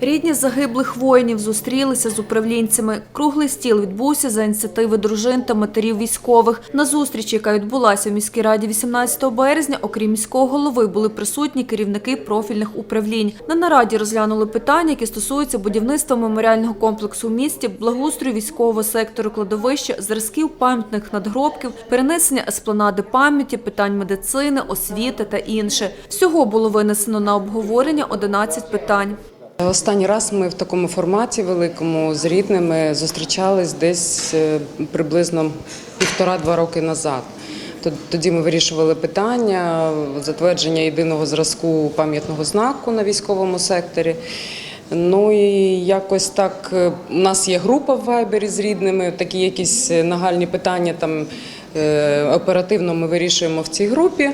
Рідні загиблих воїнів зустрілися з управлінцями. Круглий стіл відбувся за ініціативи дружин та матерів військових. На зустрічі, яка відбулася в міській раді 18 березня, окрім міського голови, були присутні керівники профільних управлінь. На нараді розглянули питання, які стосуються будівництва меморіального комплексу в місті, благоустрою військового сектору кладовища, зразків пам'ятних надгробків, перенесення еспланади пам'яті, питань медицини, освіти та інше. Всього було винесено на обговорення 11 питань. Останній раз ми в такому форматі великому з рідними зустрічались десь е, приблизно півтора-два роки назад. Тоді ми вирішували питання затвердження єдиного зразку пам'ятного знаку на військовому секторі. Ну і якось так е, у нас є група в Вайбері з рідними, такі якісь е, нагальні питання там оперативно ми вирішуємо в цій групі.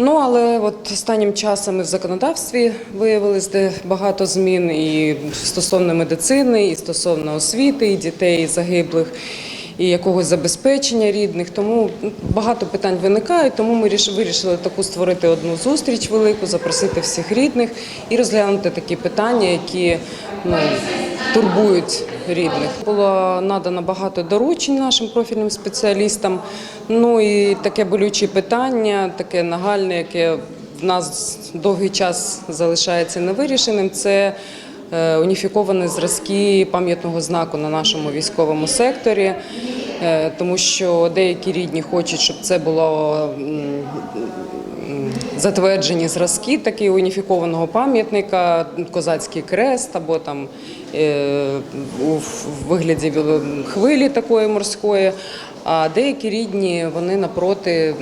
Ну але от останнім часом і в законодавстві виявилось де багато змін і стосовно медицини, і стосовно освіти, і дітей і загиблих, і якогось забезпечення рідних. Тому багато питань виникає. Тому ми ріш- вирішили таку створити одну зустріч велику, запросити всіх рідних і розглянути такі питання, які ну, турбують рідних. Було надано багато доручень нашим профільним спеціалістам. Ну і таке болюче питання, таке нагальне, яке в нас довгий час залишається невирішеним. Це е, уніфіковані зразки пам'ятного знаку на нашому військовому секторі, Е, тому що деякі рідні хочуть, щоб це було затверджені зразки такі уніфікованого пам'ятника, козацький крест або там е, у вигляді хвилі такої морської. А деякі рідні вони напроти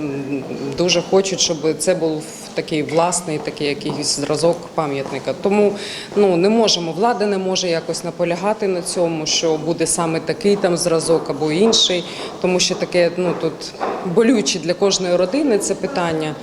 дуже хочуть, щоб це був такий власний, такий якийсь зразок пам'ятника. Тому ну не можемо, влада не може якось наполягати на цьому, що буде саме такий там зразок або інший, тому що таке ну тут болюче для кожної родини це питання.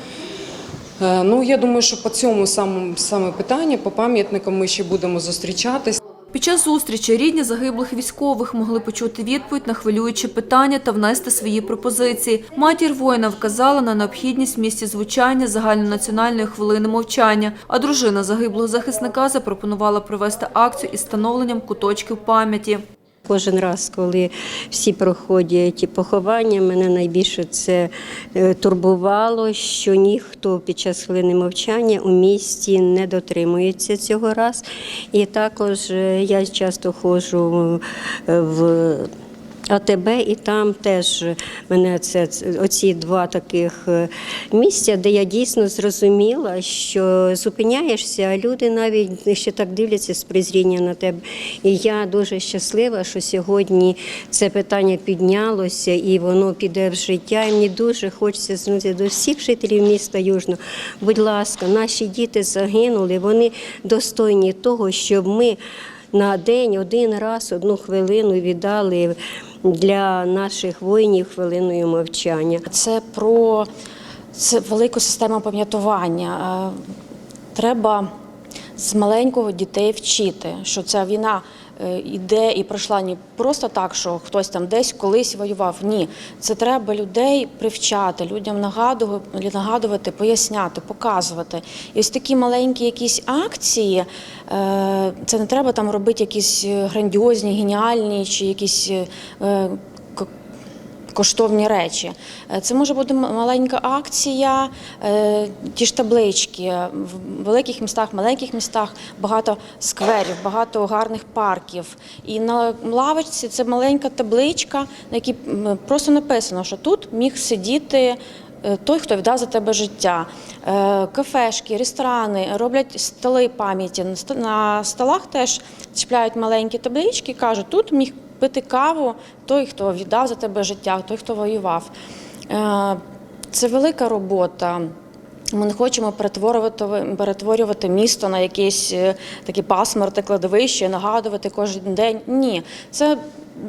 Е, Ну, я думаю, що по цьому самому саме питанню, по пам'ятникам ми ще будемо зустрічатись. Під час зустрічі рідні загиблих військових могли почути відповідь на хвилюючі питання та внести свої пропозиції. Матір воїна вказала на необхідність в місті звучання загальнонаціональної хвилини мовчання, а дружина загиблого захисника запропонувала провести акцію із встановленням куточків пам'яті. Кожен раз, коли всі проходять поховання, мене найбільше це е, турбувало, що ніхто під час хвилини мовчання у місті не дотримується цього раз. І також е, я часто ходжу е, в АТБ, і там теж мене це оці два таких е, місця, де я дійсно зрозуміла, що зупиняєшся, а люди навіть ще так дивляться з презріння на тебе. І я дуже щаслива, що сьогодні це питання піднялося і воно піде в життя. І мені дуже хочеться звернутися до всіх жителів міста Южного. Будь ласка, наші діти загинули, вони достойні того, щоб ми на день один раз одну хвилину віддали для наших воїнів хвилиною мовчання. Це про це велику систему пам'ятування. Е, Треба з маленького дітей вчити, що ця війна е, іде і пройшла не просто так, що хтось там десь колись воював. Ні, це треба людей привчати, людям нагадувати, нагадувати, поясняти, показувати. І ось такі маленькі якісь акції. е, Це не треба там робити якісь е, грандіозні, геніальні чи якісь. Коштовні речі. Е, Це може бути маленька акція, е, ті ж таблички. В великих містах, маленьких містах багато скверів, багато гарних парків. І на лавочці це маленька табличка, на якій просто написано, що тут міг сидіти. е, Той, хто віддав за тебе життя, кафешки, ресторани роблять столи пам'яті. На ст- На столах теж чіпляють маленькі таблички, кажуть, тут міг пити каву той, хто віддав за тебе життя, той, хто воював. Е, Це велика робота. Ми не хочемо перетворювати, перетворювати місто на якесь е, таке пасмурне кладовище, нагадувати кожен день. Ні, це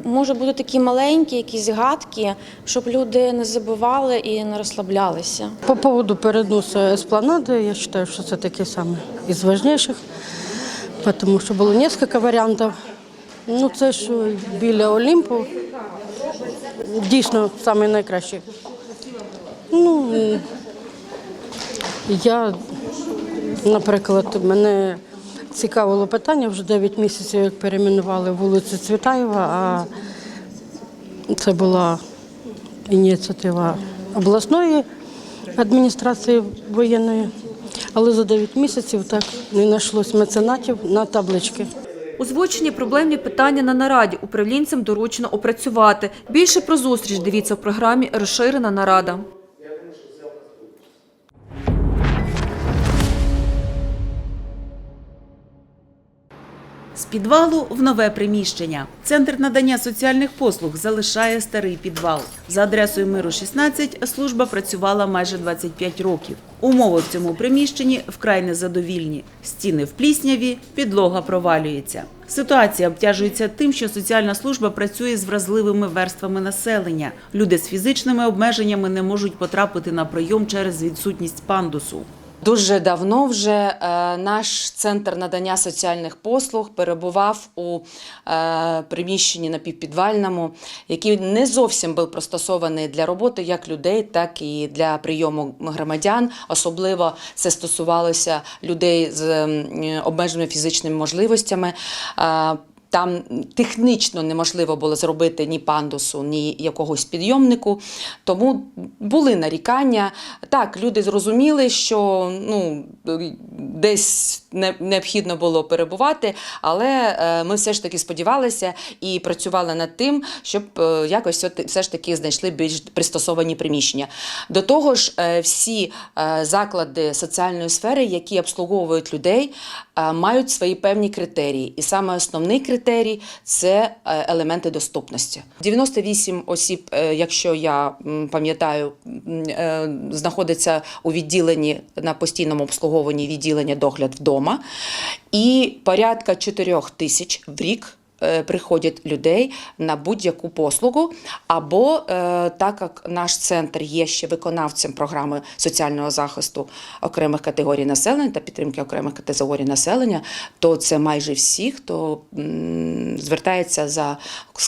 може бути такі маленькі, якісь згадки, щоб люди не забували і не розслаблялися. По поводу переносу эспланады, я считаю, что это такие самые из важнейших, потому что было несколько варіантів. Ну, це що біля Олімпу, дійсно саме найкраще. Ну, я, наприклад, мене цікавило питання. Вже 9 місяців, як перейменували вулицю Цвітаєва, а це була ініціатива обласної адміністрації воєнної. Але за 9 місяців так не знайшлось меценатів на таблички. Озвучені проблемні питання на нараді управлінцям доручено опрацювати. Більше про зустріч дивіться в програмі Розширена нарада. З підвалу в нове приміщення. Центр надання соціальних послуг залишає старий підвал. За адресою Миру 16 служба працювала майже 25 років. Умови в цьому приміщенні вкрай незадовільні. Стіни в плісняві, підлога провалюється. Ситуація обтяжується тим, що соціальна служба працює з вразливими верствами населення. Люди з фізичними обмеженнями не можуть потрапити на прийом через відсутність пандусу. Дуже давно вже е, наш центр надання соціальних послуг перебував у е, приміщенні напівпідвальному, який не зовсім був пристосований для роботи як людей, так і для прийому громадян. Особливо це стосувалося людей з обмеженими фізичними можливостями. Там технічно неможливо було зробити ні пандусу, ні якогось підйомнику. Тому були нарікання. Так, люди зрозуміли, що ну, десь не- необхідно було перебувати, але е, ми все ж таки сподівалися і працювали над тим, щоб е, якось все ж таки знайшли більш пристосовані приміщення. До того ж, е, всі заклади соціальної сфери, які обслуговують людей, мають свої певні критерії. І саме основний критерій це е, елементи доступності. 98 осіб, е, якщо я пам'ятаю, е, знаходиться у відділенні на постійному обслуговуванні відділення догляд вдома, і порядка 4 тисяч в рік. Е, Приходять людей на будь-яку послугу, або е, так як наш центр є ще виконавцем програми соціального захисту окремих категорій населення та підтримки окремих категорій населення, то це майже всі, хто звертається за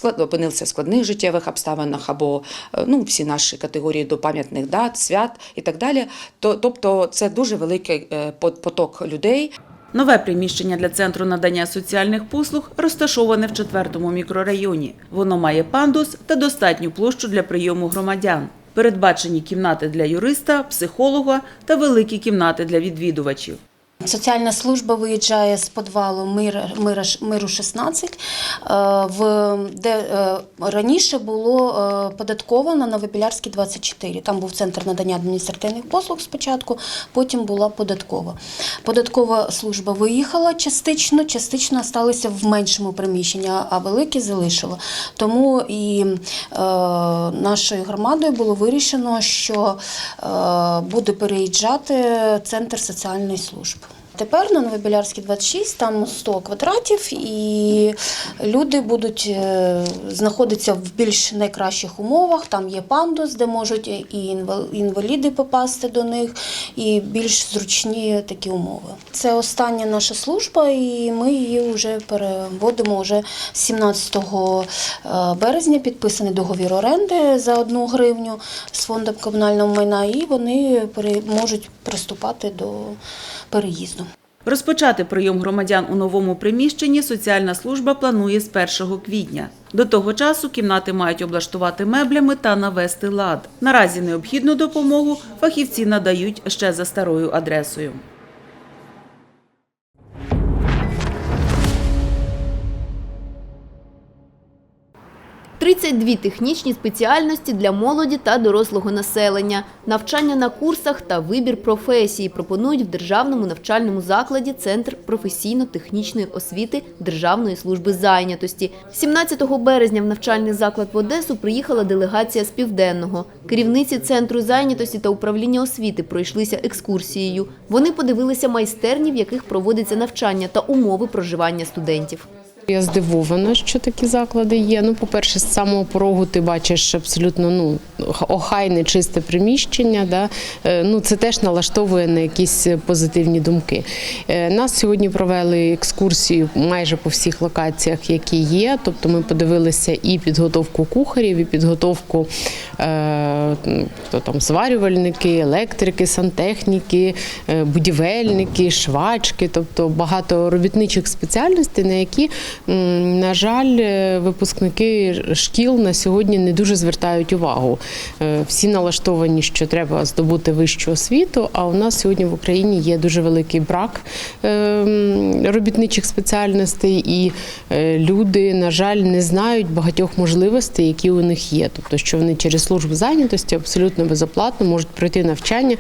опинився в складних життєвих обставинах, або е, ну, всі наші категорії до пам'ятних дат, свят і так далі. То, тобто це дуже великий поток людей. Нове приміщення для центру надання соціальних послуг розташоване в четвертому мікрорайоні. Воно має пандус та достатню площу для прийому громадян. Передбачені кімнати для юриста, психолога та великі кімнати для відвідувачів. Соціальна служба виїжджає з підвалу Мира, Мира, Миру 16, е, в, де е, раніше було е, податковано на Вибілярській 24. Там був центр надання адміністративних послуг спочатку, потім була податкова. Податкова служба виїхала частично, частично залишилися в меншому приміщенні, а великі залишило. Тому і е, нашою громадою було вирішено, що е, буде переїжджати центр соціальної служби. Тепер на Новобілярській 26 там 100 квадратів, і люди будуть е, знаходитися в більш найкращих умовах. Там є пандус, де можуть і інваліди попасти до них, і більш зручні такі умови. Це остання наша служба, і ми її вже переводимо вже 17 е, березня. Підписаний договір оренди за одну гривню з фондом комунального майна, і вони можуть приступати до переїзду. Розпочати прийом громадян у новому приміщенні соціальна служба планує з 1 квітня. До того часу кімнати мають облаштувати меблями та навести лад. Наразі необхідну допомогу фахівці надають ще за старою адресою. – 32 технічні спеціальності для молоді та дорослого населення, навчання на курсах та вибір професії пропонують в Державному навчальному закладі Центр професійно-технічної освіти Державної служби зайнятості. 17 березня в навчальний заклад в Одесу приїхала делегація з Південного. Керівниці Центру зайнятості та управління освіти пройшлися екскурсією. Вони подивилися майстерні, в яких проводиться навчання та умови проживання студентів. Я здивована, що такі заклади є. Ну, по-перше, з самого порогу ти бачиш абсолютно ну охайне, чисте приміщення. Да? Е, Ну, це теж налаштовує на якісь позитивні думки. Е, Нас сьогодні провели екскурсію майже по всіх локаціях, які є. Тобто ми подивилися і підготовку кухарів, і підготовку е, хто там зварювальники, електрики, сантехніки, е, будівельники, швачки, тобто багато робітничих спеціальностей, на які, на жаль, е, випускники шкіл на сьогодні не дуже звертають увагу. Е, Всі налаштовані, що треба здобути вищу освіту. А у нас сьогодні в Україні є дуже великий брак е, робітничих спеціальностей, і люди, на жаль, не знають багатьох можливостей, які у них є. Тобто, що вони через службу зайнятості абсолютно безоплатно можуть пройти навчання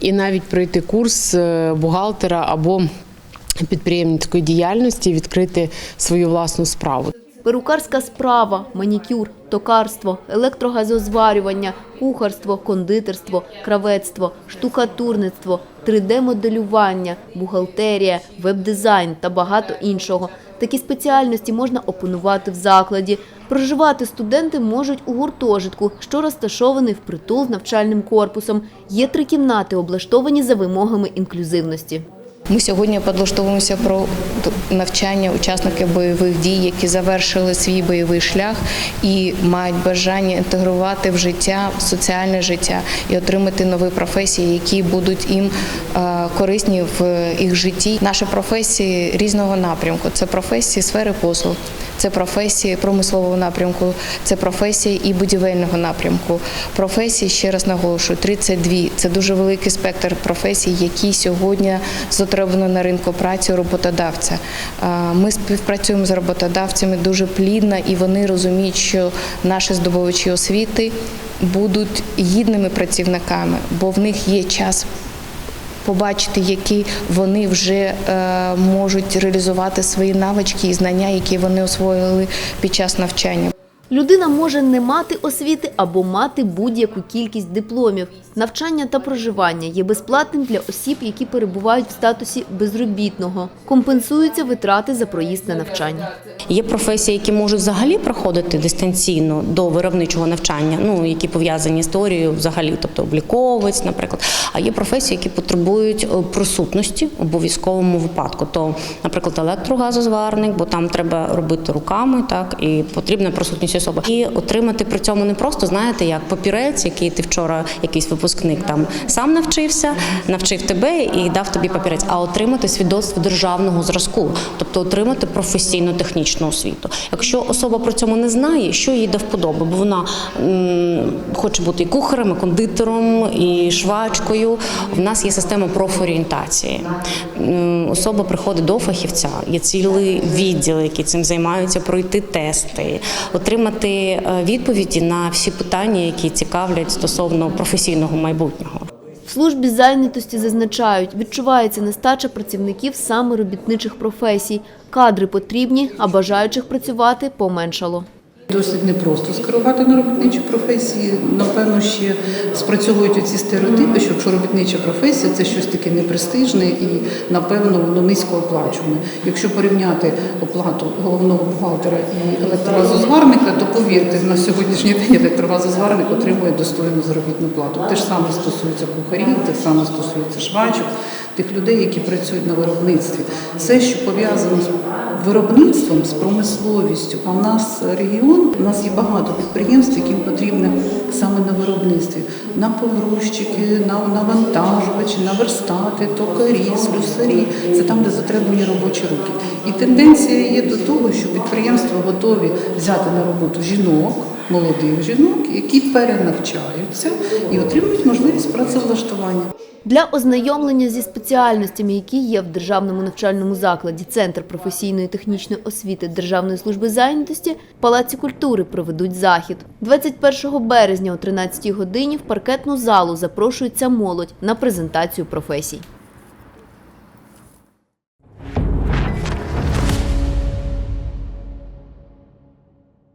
і навіть пройти курс бухгалтера або підприємницької діяльності, відкрити свою власну справу. Перукарська справа, манікюр, токарство, електрогазозварювання, кухарство, кондитерство, кравецтво, штукатурництво, 3D-моделювання, бухгалтерія, веб-дизайн та багато іншого. Такі спеціальності можна опанувати в закладі. Проживати студенти можуть у гуртожитку, що розташований впритул з навчальним корпусом. Є три кімнати, облаштовані за вимогами інклюзивності. Ми сьогодні підлаштовуємося про навчання учасників бойових дій, які завершили свій бойовий шлях і мають бажання інтегрувати в життя в соціальне життя і отримати нові професії, які будуть їм е, корисні в їх житті. Наші професії різного напрямку це професії сфери послуг, це професії промислового напрямку, це професії і будівельного напрямку. Професії ще раз наголошую 32. Це дуже великий спектр професій, які сьогодні затребувані на ринку праці роботодавця. Ми співпрацюємо з роботодавцями дуже плідно, і вони розуміють, що наші здобувачі освіти будуть гідними працівниками, бо в них є час побачити, які вони вже е, можуть реалізувати свої навички і знання, які вони освоїли під час навчання. Людина може не мати освіти або мати будь-яку кількість дипломів. Навчання та проживання є безплатним для осіб, які перебувають в статусі безробітного. Компенсуються витрати за проїзд на навчання. Є професії, які можуть взагалі проходити дистанційно до виробничого навчання, ну які пов'язані з теорією взагалі, тобто обліковець, наприклад. А є професії, які потребують е, присутності в обов'язковому випадку. То, наприклад, електрогазозварник, бо там треба робити руками, так і потрібна присутність особи. І отримати при цьому не просто знаєте, як папірець, який ти вчора якийсь випускник там сам навчився, навчив тебе і дав тобі папірець, а отримати свідоцтво державного зразку, тобто отримати професійну технічну освіту. Якщо особа про цьому не знає, що їй до вподоби, бо вона м, хоче бути і кухарем, і кондитером, і швачкою. В нас є система профорієнтації. Особа приходить до фахівця, є цілий відділ, який цим займаються, пройти тести, отримати е, відповіді на всі питання, які цікавлять стосовно професійного майбутнього. В службі зайнятості зазначають, відчувається нестача працівників саме робітничих професій. Кадри потрібні, а бажаючих працювати поменшало. Досить непросто скерувати на робітничі професії. Напевно, ще спрацьовують оці стереотипи, що якщо робітнича професія це щось таке непрестижне і, напевно, воно низько оплачуване. Якщо порівняти оплату головного бухгалтера і електрогазозварника, то повірте, на сьогоднішній день електрогазозварник отримує достойну заробітну плату. Те ж саме стосується кухарів, те саме стосується швачок, тих людей, які працюють на виробництві. Все, що пов'язано з виробництвом, з промисловістю. А в нас регіон, у нас є багато підприємств, яким потрібно саме на виробництві. На погрузчики, на навантажувачі, на верстати, токарі, слюсарі. Це там, де затребувані робочі руки. І тенденція є до того, що підприємства готові взяти на роботу жінок. Молодих жінок, які перенавчаються і отримують можливість працевлаштування. Для ознайомлення зі спеціальностями, які є в Державному навчальному закладі Центр професійної технічної освіти Державної служби зайнятості, Палаці культури проведуть захід. 21 березня о 13 годині в паркетну залу запрошується молодь на презентацію професій.